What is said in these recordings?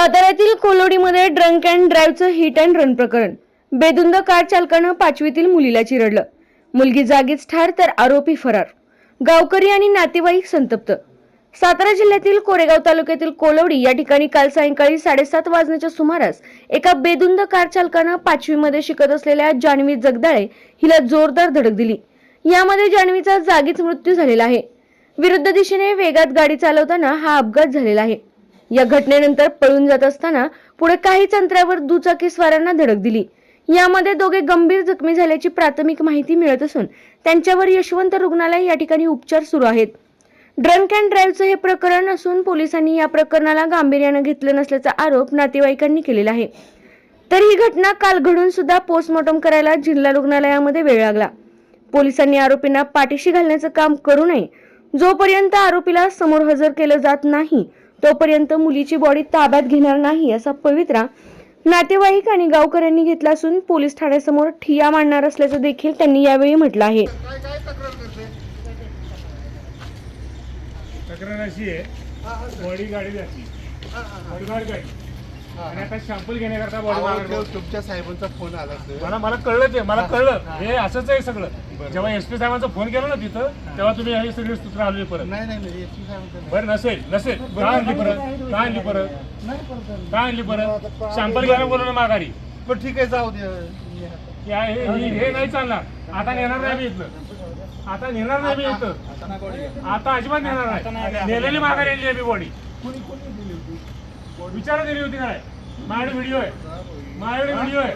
साताऱ्यातील कोलोडीमध्ये drunk and ड्राईव्हचं हिट अँड रन प्रकरण. बेदुंद कार चालकानं पाचवीतील मुलीला चिरडलं. मुलगी जागीच ठार तर आरोपी फरार. गावकरी आणि नातेवाईक संतप्त. सातारा जिल्ह्यातील कोरेगाव तालुक्यातील कोलवडी या ठिकाणी काल सायंकाळी साडेसात वाजण्याच्या सुमारास एका बेदुंद कार चालकानं पाचवीमध्ये शिकत असलेल्या जान्हवी जगदाळे हिला जोरदार धडक दिली. यामध्ये जान्हवीचा जागीच मृत्यू झालेला आहे. विरुद्ध दिशेने वेगात गाडी चालवताना हा अपघात झालेला आहे. या घटनेनंतर पळून जात असताना पुढे काहीच अंतरावर दुचाकीस्वारांना धडक दिली. यामध्ये दोघे गंभीर जखमी झाल्याची प्राथमिक माहिती मिळत असून त्यांच्यावर यशवंत रुग्णालय या ठिकाणी उपचार सुरू आहेत. ड्रंक अँड ड्राईव्हचं हे प्रकरण असून पोलिसांनी या प्रकरणाला गांभीर्यानं घेतलं नसल्याचा आरोप नातेवाईकांनी केलेला आहे. तर ही घटना काल घडून सुद्धा पोस्टमॉर्टम करायला जिल्हा रुग्णालयामध्ये वेळ लागला. पोलिसांनी आरोपींना पाठीशी घालण्याचं काम करू नये जोपर्यंत आरोपीला समोर हजर केलं जात नाही तोपर्यंत मुलीची बॉडी ताब्यात घेणार नाही असा पवित्रा नातेवाईक आणि गावकऱ्यांनी घेतला असून पोलीस ठाण्यासमोर ठिया मांडणार असल्याचं देखील त्यांनी यावेळी म्हटलं आहे. तक्रार अशी आहे बॉडी गाडी जाती गाडी आणि आता शॅम्पल घेण्याकरता बॉडी तुमच्या साहेबांचा फोन आला सर मला मला कळलं ते मला कळलं. हे. असंच आहे सगळं. जेव्हा एस पी साहेबांचा फोन केला ना तिथं तेव्हा तुम्ही हे सगळी सूत्र आली परत. नाही नाही नाही एस पी साहेबांचा नाही. बरं नसेल नसेल. का आणली परत? का आणली परत? का आणली परत? शॅम्पल घ्यायला बोलवलं माघारी. पण ठीक आहे जाऊ दे हे नाही चालणार. आता नेणार नाही मी इथलं आता नेणार नाही मी इथं. आता अजिबात नेणार नाही. नेलेली माघारी आणली आहे मी बॉडी विचारा दिली होती काय माझ्याकडे व्हिडिओ आहे. माझ्याकडे व्हिडिओ आहे.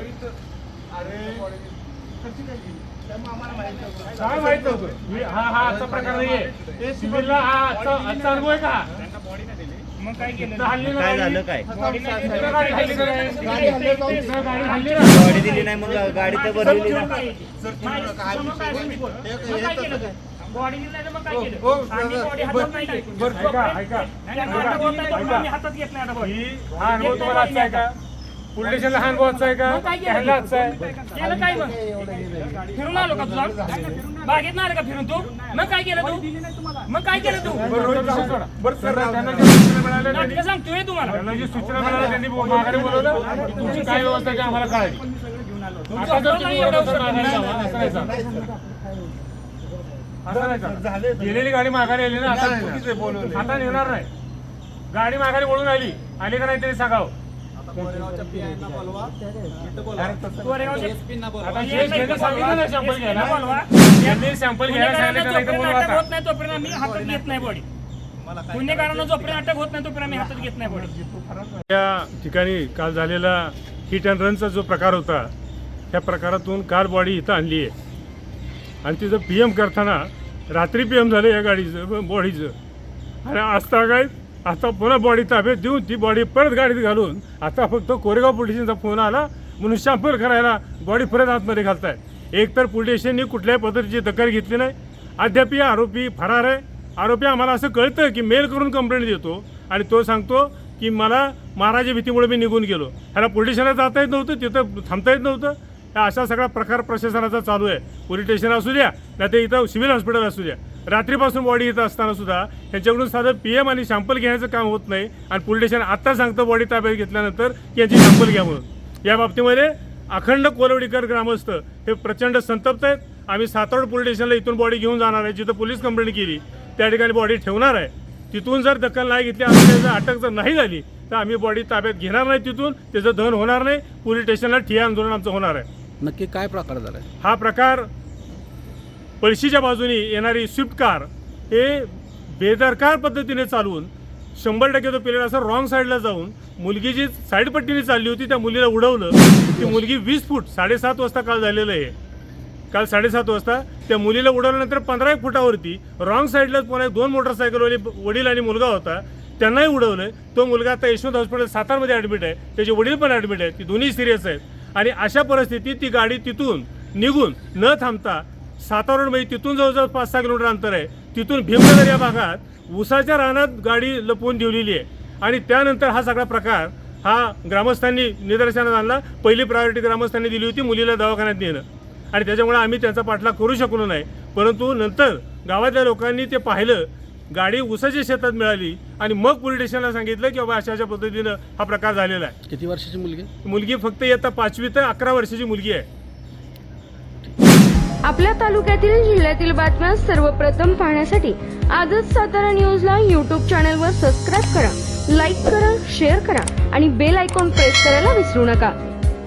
काय माहीत नव्हतं. हा हा आजचा प्रकार नाहीये. सिव्हिलला हा आजचा आजचा अनुभव आहे का मग काय केलं? हल्ली ना काय गाडी? झालं काय? इथं गाडी हल्ली का नाही? गाडी हल्ली जाऊ दे. इथं गाडी हल्ली ना गाडी दिली नाही मग गाडी तर बनवली ना नाही. बॉडी नाही तर मग काय केलं? हो, आम्ही बरं, बॉडी बरं, हातात नाही घेत. बरं, ऐका ऐका. नाही, नाही, हातात होत नाही तोपर्यंत आम्ही हातात घेत नाही आता बॉडी. ही हा अनुभव तुम्हाला आजचा आहे का? पोलीस स्टेशनला हा अनुभव आजचा आहे का? मग काय केलं? ह्याला आजचा आहे. केलं काय मग? फिरून आलो का तुला? बागेत आलं का फिरून तू? मग काय केलं तू? मग काय केलं तू? बरं, रोहित विषय सोडा. बरं, सर, त्यांना जी सूचना मिळाल्या त्यांनी- नाटकं सांगतोय तुम्हाला. त्यांना जी सूचना मिळाल्या त्यांनी माघारी बोलवलं. की तुमची काय व्यवस्था आहे ते आम्हाला कळाली. आता जर तुम्ही एवढं सर माघारी जावा, असं नाही चालत. असं नाही. गेलेली गाडी माघारी आली ना आता बोलवलंय. आता नेणार नाही. गाडी माघारी वळून आली. आली का नाही तरी सांगावं. सॅम्पल नाही नाही नाही नाही नाही या ठिकाणी काल झालेला हिट अँड रनचा जो प्रकार होता त्या प्रकारातून कार बॉडी इथं आणली आहे. आणि तिचं पी एम करताना रात्री पी एम झालं या गाडीचं बॉडीचं आणि आजता काय? आता पुन्हा बॉडी ताब्यात देऊन ती बॉडी परत गाडीत घालून आता फक्त कोरेगाव पोलिसांचा फोन आला म्हणून शॅम्पल करायला बॉडी परत आतमध्ये घालताय एकतर पोलीस स्टेशननी कुठल्याही पद्धतीची दखल घेतली नाही. अद्याप या आरोपी फरार आहे. आरोपी आम्हाला असं कळतं की मेल करून कंप्लेंट देतो आणि तो सांगतो की मला महाराजा भीतीमुळे मी निघून गेलो. ह्याला पोलीस स्टेशनला जाता येत नव्हतं तिथं थांबता येत नव्हतं. हा असा सगळा प्रकार प्रशासनाचा चालू आहे. पोलीस स्टेशन असू द्या नाही तर इथं सिव्हिल हॉस्पिटल असू द्या. रात्रीपासून बॉडी इथं असताना सुद्धा यांच्याकडून साधं पी एम आणि सॅम्पल घेण्याचं काम होत नाही आणि पोलीस स्टेशन आत्ता सांगतं बॉडी ताब्यात घेतल्यानंतर की यांची सॅम्पल घ्या म्हणून. या बाबतीमध्ये अखंड कोलवडीकर ग्रामस्थ हे प्रचंड संतप्त आहेत. आम्ही सातवड पोलीस स्टेशनला इथून बॉडी घेऊन जाणार आहे जिथं पोलीस कंप्लेंट केली त्या ठिकाणी बॉडी ठेवणार आहे. तिथून जर दखल नाही घेतली आणि जर अटक जर नाही झाली तर आम्ही बॉडी ताब्यात घेणार नाही तिथून त्याचं दहन होणार नाही. पोलीस स्टेशनला ठिया आंदोलन आमचं होणार आहे. नक्की काय प्रकार झालाय हा प्रकार पळशीच्या बाजूने येणारी स्विफ्ट कार हे बेदरकार पद्धतीने चालवून शंभर टक्के तो पिरियड असं रॉंग साईडला जाऊन मुलगी जी साईडपट्टीने चालली होती त्या मुलीला उडवलं. ती मुलगी वीस फूट साडेसात वाजता काल झालेलं आहे. काल साडेसात वाजता त्या मुलीला उडवल्यानंतर पंधरा एक फुटावरती रॉंग साईडलाच पुन्हा एक दोन मोटरसायकलवाले वडील आणि मुलगा होता त्यांनाही उडवलं तो मुलगा आता यशवंत हॉस्पिटल सातारमध्ये ॲडमिट आहे. त्याचे वडील पण ॲडमिट आहेत. ती दोन्ही सिरियस आहेत. आणि अशा परिस्थितीत ती गाडी तिथून निघून न थांबता सातारामध्ये म्हणजे तिथून जवळजवळ पाच सहा किलोमीटर अंतर आहे. तिथून भीमनगर या भागात उसाच्या रानात गाडी लपवून ठेवलेली आहे. आणि त्यानंतर हा सगळा प्रकार हा ग्रामस्थांनी निदर्शनात आणला. पहिली प्रायोरिटी ग्रामस्थांनी दिली होती मुलीला दवाखान्यात नेणं. आणि त्याच्यामुळे आम्ही त्यांचा पाठलाग करू शकलो नाही. परंतु नंतर गावातल्या लोकांनी ते पाहिलं गाडी उसाच्या शेतात मिळाली आणि मग पोलीस स्टेशनला सांगितलं की बाबा अशा अशा पद्धतीनं हा प्रकार झालेला आहे. किती वर्षाची मुलगी? मुलगी फक्त येता पाचवी ते अकरा वर्षाची मुलगी आहे. आपल्या तालुक्यातील जिल्ह्यातील बातम्या सर्वप्रथम पाहण्यासाठी आजच सातारा न्यूजला यूट्यूब चॅनलवर सबस्क्राईब करा लाईक करा शेअर करा आणि बेल आयकॉन प्रेस करायला विसरू नका.